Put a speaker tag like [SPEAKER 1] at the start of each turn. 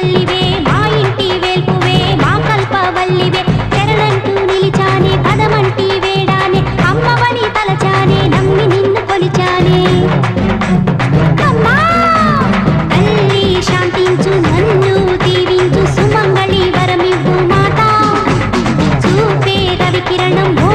[SPEAKER 1] కల్పవల్లివే మా ఇంటి వేల్పువే మా కల్పవల్లివే. తెరనంటూ నిలిచానే పదమంటి వేడానే అమ్మవని తలచానే నమ్మి నిన్ను కొలిచానే. తల్లి శాంతించు నన్ను దీవించు సుమంగళి వరమివ్వు మాత. చూపే రవికిరణం ఓ